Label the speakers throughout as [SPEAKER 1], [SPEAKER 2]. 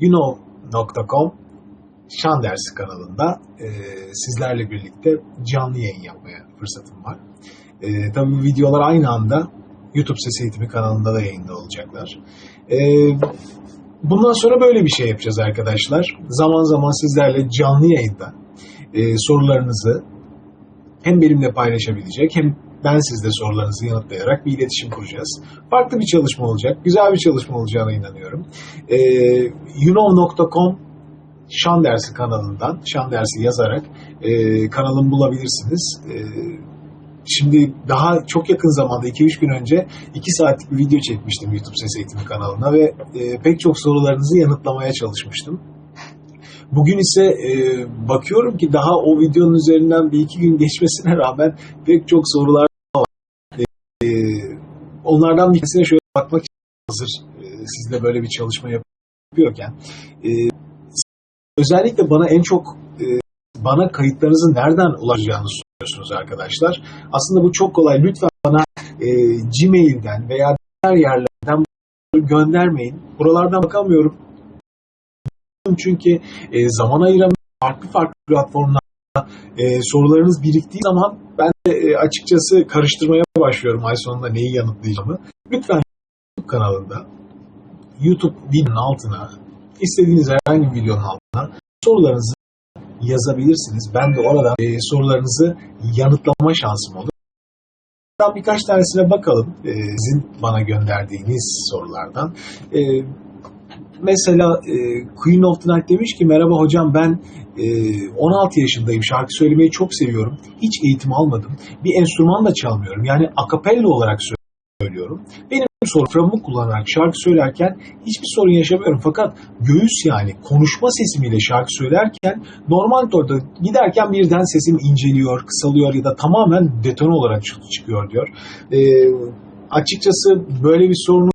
[SPEAKER 1] youKnow.com Şan Dersi kanalında e, sizlerle birlikte canlı yayın yapmaya fırsatım var. E, tabii bu videolar aynı anda YouTube Ses Eğitimi kanalında da yayında olacaklar. E, bundan sonra böyle bir şey yapacağız arkadaşlar. Zaman zaman sizlerle canlı yayında e, sorularınızı hem benimle paylaşabilecek hem ben sizde sorularınızı yanıtlayarak bir iletişim kuracağız. Farklı bir çalışma olacak, güzel bir çalışma olacağına inanıyorum. E, youKnow.com Şan Dersi kanalından, Şan Dersi yazarak e, kanalımı bulabilirsiniz. E, şimdi daha çok yakın zamanda, 2-3 gün önce 2 saatlik bir video çekmiştim YouTube Ses Eğitimi kanalına ve e, pek çok sorularınızı yanıtlamaya çalışmıştım. Bugün ise e, bakıyorum ki daha o videonun üzerinden bir iki gün geçmesine rağmen pek çok sorular onlardan bir tanesine şöyle bakmak hazır e, sizle böyle bir çalışma yapıyorken e, özellikle bana en çok e, bana kayıtlarınızı nereden ulaşacağını soruyorsunuz arkadaşlar. Aslında bu çok kolay. Lütfen bana e, Gmail'den veya diğer yerlerden göndermeyin. Buralardan bakamıyorum. Çünkü e, zaman ayıramıyorum. Farklı farklı platformlarda e, sorularınız biriktiği zaman ben de e, açıkçası karıştırmaya başlıyorum ay sonunda neyi yanıtlayacağımı. Lütfen YouTube kanalında YouTube videonun altına istediğiniz herhangi bir videonun altına sorularınızı yazabilirsiniz. Ben de orada e, sorularınızı yanıtlama şansım olur. Buradan birkaç tanesine bakalım. E, sizin bana gönderdiğiniz sorulardan. E, mesela e, Queen of the Night demiş ki merhaba hocam ben 16 yaşındayım. Şarkı söylemeyi çok seviyorum. Hiç eğitim almadım. Bir enstrüman da çalmıyorum. Yani akapella olarak söylüyorum. Benim soframı kullanarak şarkı söylerken hiçbir sorun yaşamıyorum. Fakat göğüs yani konuşma sesimiyle şarkı söylerken normal orada giderken birden sesim inceliyor, kısalıyor ya da tamamen deton olarak çıkıyor diyor. E, açıkçası böyle bir sorunun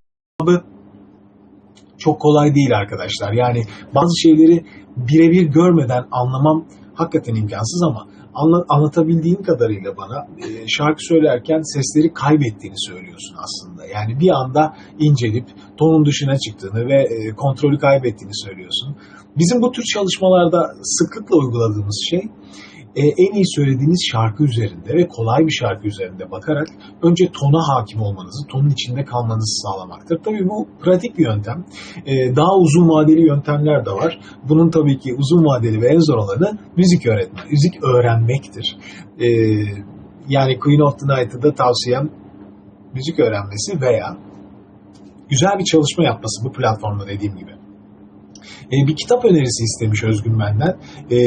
[SPEAKER 1] çok kolay değil arkadaşlar. Yani bazı şeyleri birebir görmeden anlamam hakikaten imkansız ama anla, anlatabildiğin kadarıyla bana e, şarkı söylerken sesleri kaybettiğini söylüyorsun aslında. Yani bir anda incelip tonun dışına çıktığını ve e, kontrolü kaybettiğini söylüyorsun. Bizim bu tür çalışmalarda sıklıkla uyguladığımız şey e, en iyi söylediğiniz şarkı üzerinde ve kolay bir şarkı üzerinde bakarak önce tona hakim olmanızı, tonun içinde kalmanızı sağlamaktır. Tabii bu pratik bir yöntem. E, daha uzun vadeli yöntemler de var. Bunun tabii ki uzun vadeli ve en zor olanı müzik öğretmen, müzik öğrenmektir. E, yani Queen of the Night'ı da tavsiyem müzik öğrenmesi veya güzel bir çalışma yapması bu platformda dediğim gibi. E, bir kitap önerisi istemiş Özgün benden. E,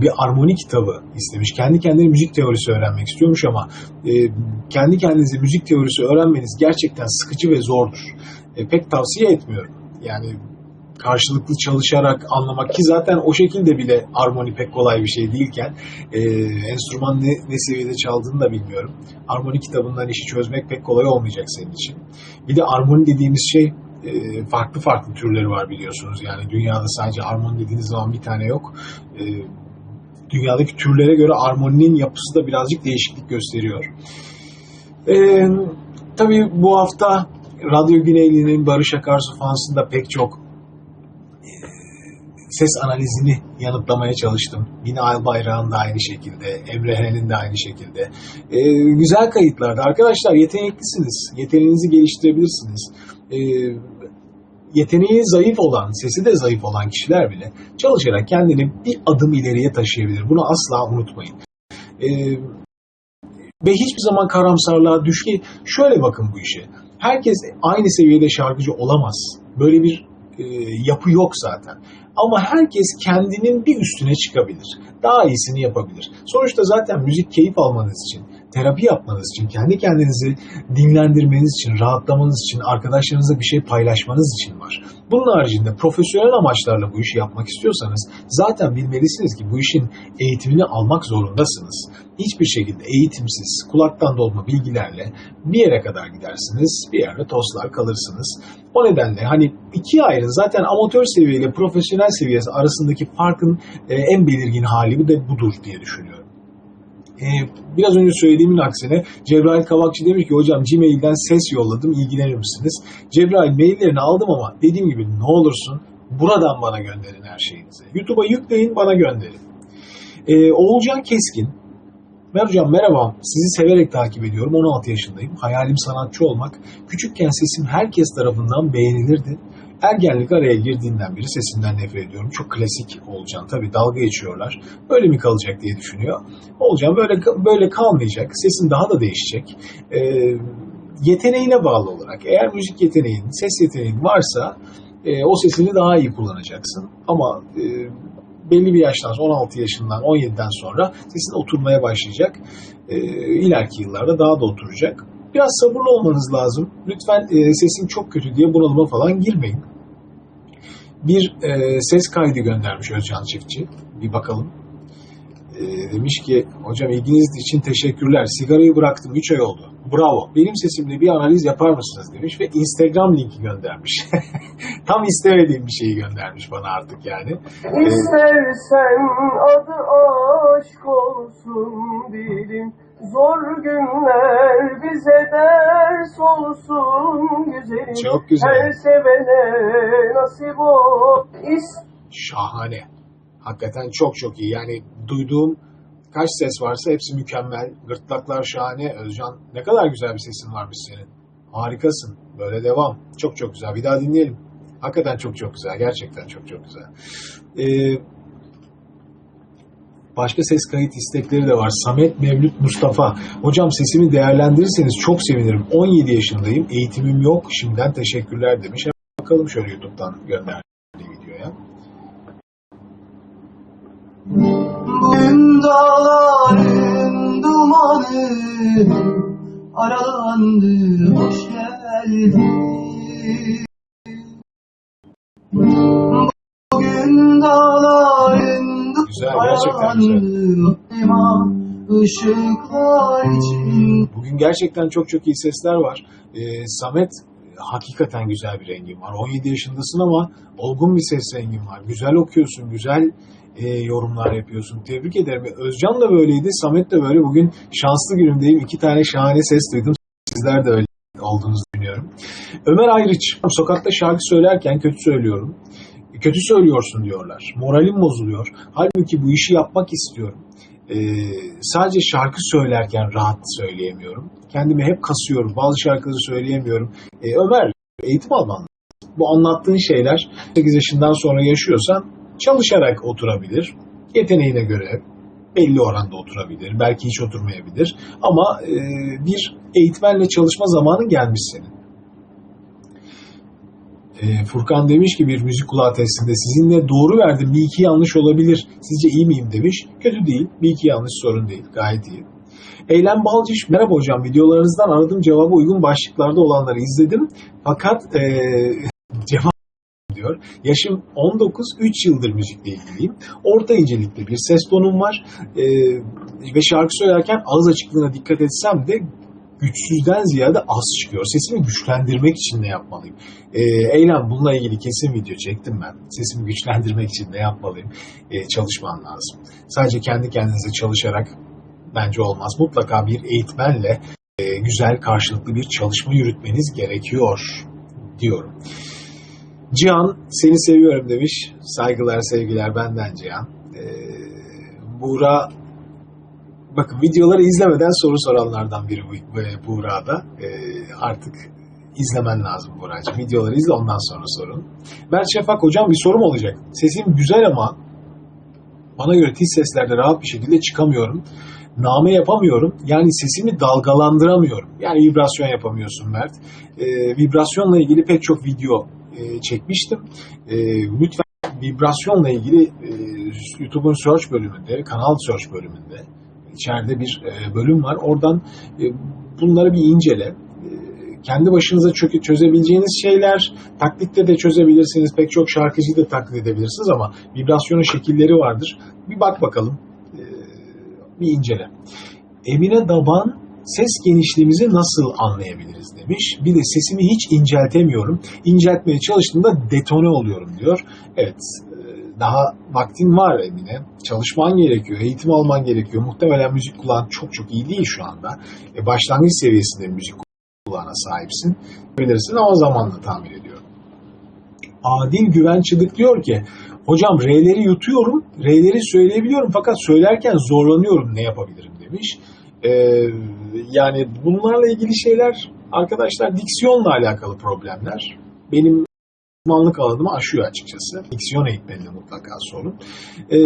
[SPEAKER 1] bir armoni kitabı istemiş. Kendi kendine müzik teorisi öğrenmek istiyormuş ama e, kendi kendinize müzik teorisi öğrenmeniz gerçekten sıkıcı ve zordur. E, pek tavsiye etmiyorum. Yani karşılıklı çalışarak anlamak ki zaten o şekilde bile armoni pek kolay bir şey değilken e, enstrüman ne, ne seviyede çaldığını da bilmiyorum. Armoni kitabından işi çözmek pek kolay olmayacak senin için. Bir de armoni dediğimiz şey e, farklı farklı türleri var biliyorsunuz. Yani dünyada sadece armoni dediğiniz zaman bir tane yok. E, dünyadaki türlere göre armoninin yapısı da birazcık değişiklik gösteriyor. E, tabii bu hafta Radyo Güneyli'nin Barış Akarsu fansında pek çok ses analizini yanıtlamaya çalıştım. Yine Albayrak'ın da aynı şekilde, Emre'nin de aynı şekilde. Ee, güzel kayıtlardı. Arkadaşlar yeteneklisiniz. Yeteneğinizi geliştirebilirsiniz. Ee, yeteneği zayıf olan, sesi de zayıf olan kişiler bile çalışarak kendini bir adım ileriye taşıyabilir. Bunu asla unutmayın. Ee, ve hiçbir zaman karamsarlığa düşki. Şöyle bakın bu işe. Herkes aynı seviyede şarkıcı olamaz. Böyle bir e, yapı yok zaten. Ama herkes kendinin bir üstüne çıkabilir. Daha iyisini yapabilir. Sonuçta zaten müzik keyif almanız için, terapi yapmanız için, kendi kendinizi dinlendirmeniz için, rahatlamanız için, arkadaşlarınızla bir şey paylaşmanız için var. Bunun haricinde profesyonel amaçlarla bu işi yapmak istiyorsanız zaten bilmelisiniz ki bu işin eğitimini almak zorundasınız. Hiçbir şekilde eğitimsiz, kulaktan dolma bilgilerle bir yere kadar gidersiniz, bir yerde tozlar kalırsınız. O nedenle hani iki ayrı zaten amatör seviye profesyonel seviyesi arasındaki farkın e, en belirgin hali de budur diye düşünüyorum. Ee, biraz önce söylediğimin aksine Cebrail Kavakçı demiş ki hocam Gmail'den ses yolladım ilgilenir misiniz? Cebrail maillerini aldım ama dediğim gibi ne olursun Buradan bana gönderin her şeyinizi. YouTube'a yükleyin bana gönderin. Ee, Oğulcan Keskin. Ben hocam merhaba. Sizi severek takip ediyorum. 16 yaşındayım. Hayalim sanatçı olmak. Küçükken sesim herkes tarafından beğenilirdi. Ergenlik araya girdiğinden beri sesimden nefret ediyorum. Çok klasik Oğulcan. Tabii dalga geçiyorlar. Böyle mi kalacak diye düşünüyor. Oğulcan böyle böyle kalmayacak. Sesin daha da değişecek. Ee, yeteneğine bağlı olarak. Eğer müzik yeteneğin, ses yeteneğin varsa e, o sesini daha iyi kullanacaksın. Ama e, belli bir yaştan sonra 16 yaşından 17'den sonra sesin oturmaya başlayacak. E, ileriki yıllarda daha da oturacak. Biraz sabırlı olmanız lazım. Lütfen e, sesim çok kötü diye bunalıma falan girmeyin. Bir e, ses kaydı göndermiş Özcan Çiftçi. Bir bakalım. E, demiş ki hocam ilginiz için teşekkürler. Sigarayı bıraktım 3 ay oldu. Bravo. Benim sesimle bir analiz yapar mısınız demiş ve Instagram linki göndermiş. Tam istemediğim bir şeyi göndermiş bana artık yani.
[SPEAKER 2] İstersen adı aşk olsun dilim Zor günler bize ders olsun güzelim
[SPEAKER 1] Çok güzel.
[SPEAKER 2] Her sevene nasip ol
[SPEAKER 1] Şahane. Hakikaten çok çok iyi. Yani duyduğum kaç ses varsa hepsi mükemmel. Gırtlaklar şahane. Özcan ne kadar güzel bir sesin varmış senin. Harikasın. Böyle devam. Çok çok güzel. Bir daha dinleyelim. Hakikaten çok çok güzel. Gerçekten çok çok güzel. Ee, başka ses kayıt istekleri de var. Samet Mevlüt Mustafa. Hocam sesimi değerlendirirseniz çok sevinirim. 17 yaşındayım. Eğitimim yok. Şimdiden teşekkürler demiş. Bakalım şöyle YouTube'dan gönderdiği videoya.
[SPEAKER 3] Bugün dağların dumanı aralandı hoş geldin. Bugün
[SPEAKER 1] gerçekten çok çok iyi sesler var. Ee, Samet hakikaten güzel bir rengin var. 17 yaşındasın ama olgun bir ses rengin var. Güzel okuyorsun, güzel e, yorumlar yapıyorsun. Tebrik ederim. Özcan da böyleydi, Samet de böyle. Bugün şanslı günümdeyim. İki tane şahane ses duydum. Sizler de öyle olduğunuzu düşünüyorum. Ömer Ayrıç, sokakta şarkı söylerken kötü söylüyorum. Kötü söylüyorsun diyorlar. Moralim bozuluyor. Halbuki bu işi yapmak istiyorum. Ee, sadece şarkı söylerken rahat söyleyemiyorum. Kendimi hep kasıyorum. Bazı şarkıları söyleyemiyorum. Ee, Ömer, eğitim alman. Bu anlattığın şeyler 8 yaşından sonra yaşıyorsan çalışarak oturabilir. Yeteneğine göre belli oranda oturabilir. Belki hiç oturmayabilir. Ama e, bir eğitmenle çalışma zamanı gelmiş senin. E, Furkan demiş ki bir müzik kulağı testinde sizinle doğru verdim bir iki yanlış olabilir. Sizce iyi miyim demiş. Kötü değil. Bir iki yanlış sorun değil. Gayet iyi. Eylem Balcış, merhaba hocam videolarınızdan aradığım cevaba uygun başlıklarda olanları izledim. Fakat e, cevap diyor. Yaşım 19, 3 yıldır müzikle ilgiliyim. Orta incelikte bir ses tonum var. E, ve şarkı söylerken ağız açıklığına dikkat etsem de güçsüzden ziyade az çıkıyor. Sesimi güçlendirmek için ne yapmalıyım? Ee, Eylem bununla ilgili kesin video çektim ben. Sesimi güçlendirmek için ne yapmalıyım? Ee, çalışman lazım. Sadece kendi kendinize çalışarak bence olmaz. Mutlaka bir eğitmenle e, güzel karşılıklı bir çalışma yürütmeniz gerekiyor diyorum. Cihan seni seviyorum demiş. Saygılar sevgiler benden Cihan. Ee, Buğra bakın videoları izlemeden soru soranlardan biri bu, bu Buğra'da. Ee, artık izlemen lazım Buğra'cığım. Videoları izle ondan sonra sorun. Mert Şafak hocam bir sorum olacak. Sesim güzel ama bana göre tiz seslerde rahat bir şekilde çıkamıyorum. Name yapamıyorum. Yani sesimi dalgalandıramıyorum. Yani vibrasyon yapamıyorsun Mert. Ee, vibrasyonla ilgili pek çok video e, çekmiştim. E, lütfen vibrasyonla ilgili e, YouTube'un search bölümünde, kanal search bölümünde içeride bir e, bölüm var. Oradan e, bunları bir incele. E, kendi başınıza çöke, çözebileceğiniz şeyler taklitte de çözebilirsiniz. Pek çok şarkıcıyı da taklit edebilirsiniz ama vibrasyonun şekilleri vardır. Bir bak bakalım. Bir incele. Emine Daban ses genişliğimizi nasıl anlayabiliriz demiş. Bir de sesimi hiç inceltemiyorum. İnceltmeye çalıştığımda detone oluyorum diyor. Evet daha vaktin var Emine. Çalışman gerekiyor, eğitim alman gerekiyor. Muhtemelen müzik kulağın çok çok iyi değil şu anda. E, başlangıç seviyesinde müzik kulağına sahipsin. Bilirsin ama zamanla tamir ediyorum. Adil Güven Çıdık diyor ki hocam R'leri yutuyorum, R'leri söyleyebiliyorum fakat söylerken zorlanıyorum ne yapabilirim demiş. Ee, yani bunlarla ilgili şeyler arkadaşlar diksiyonla alakalı problemler. Benim uzmanlık alanımı aşıyor açıkçası. Diksiyon eğitmenine mutlaka sorun. Ee,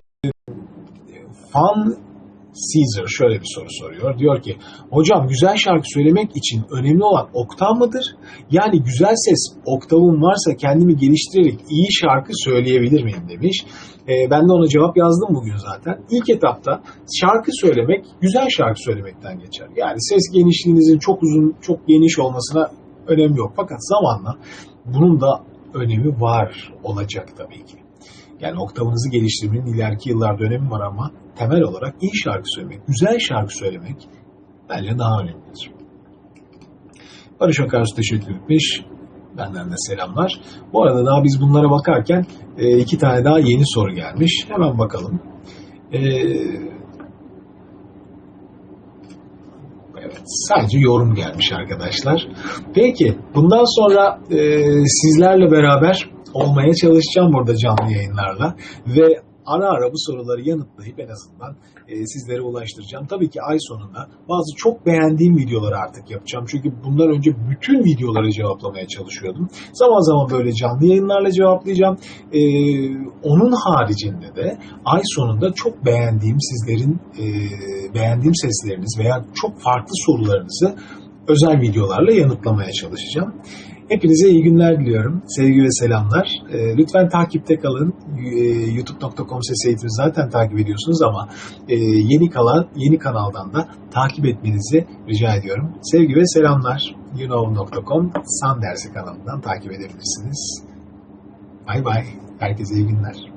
[SPEAKER 1] Fan Caesar şöyle bir soru soruyor. Diyor ki hocam güzel şarkı söylemek için önemli olan oktav mıdır? Yani güzel ses oktavım varsa kendimi geliştirerek iyi şarkı söyleyebilir miyim demiş. Ee, ben de ona cevap yazdım bugün zaten. İlk etapta şarkı söylemek güzel şarkı söylemekten geçer. Yani ses genişliğinizin çok uzun çok geniş olmasına önem yok. Fakat zamanla bunun da önemi var olacak tabii ki. Yani oktavınızı geliştirmenin ileriki yıllarda önemi var ama temel olarak iyi şarkı söylemek, güzel şarkı söylemek bence daha önemlidir. Barış Akarsu teşekkür etmiş. Benden de selamlar. Bu arada daha biz bunlara bakarken e, iki tane daha yeni soru gelmiş. Hemen bakalım. E, Evet, sadece yorum gelmiş arkadaşlar. Peki, bundan sonra e, sizlerle beraber olmaya çalışacağım burada canlı yayınlarla ve ara ara bu soruları yanıtlayıp en azından e, sizlere ulaştıracağım. Tabii ki ay sonunda bazı çok beğendiğim videoları artık yapacağım. Çünkü bundan önce bütün videoları cevaplamaya çalışıyordum. Zaman zaman böyle canlı yayınlarla cevaplayacağım. E, onun haricinde de ay sonunda çok beğendiğim sizlerin e, beğendiğim sesleriniz veya çok farklı sorularınızı özel videolarla yanıtlamaya çalışacağım. Hepinize iyi günler diliyorum. Sevgi ve selamlar. E, lütfen takipte kalın. E, YouTube.com ses eğitimi zaten takip ediyorsunuz ama e, yeni kalan yeni kanaldan da takip etmenizi rica ediyorum. Sevgi ve selamlar. YouKnow.com San Dersi kanalından takip edebilirsiniz. Bay bay. Herkese iyi günler.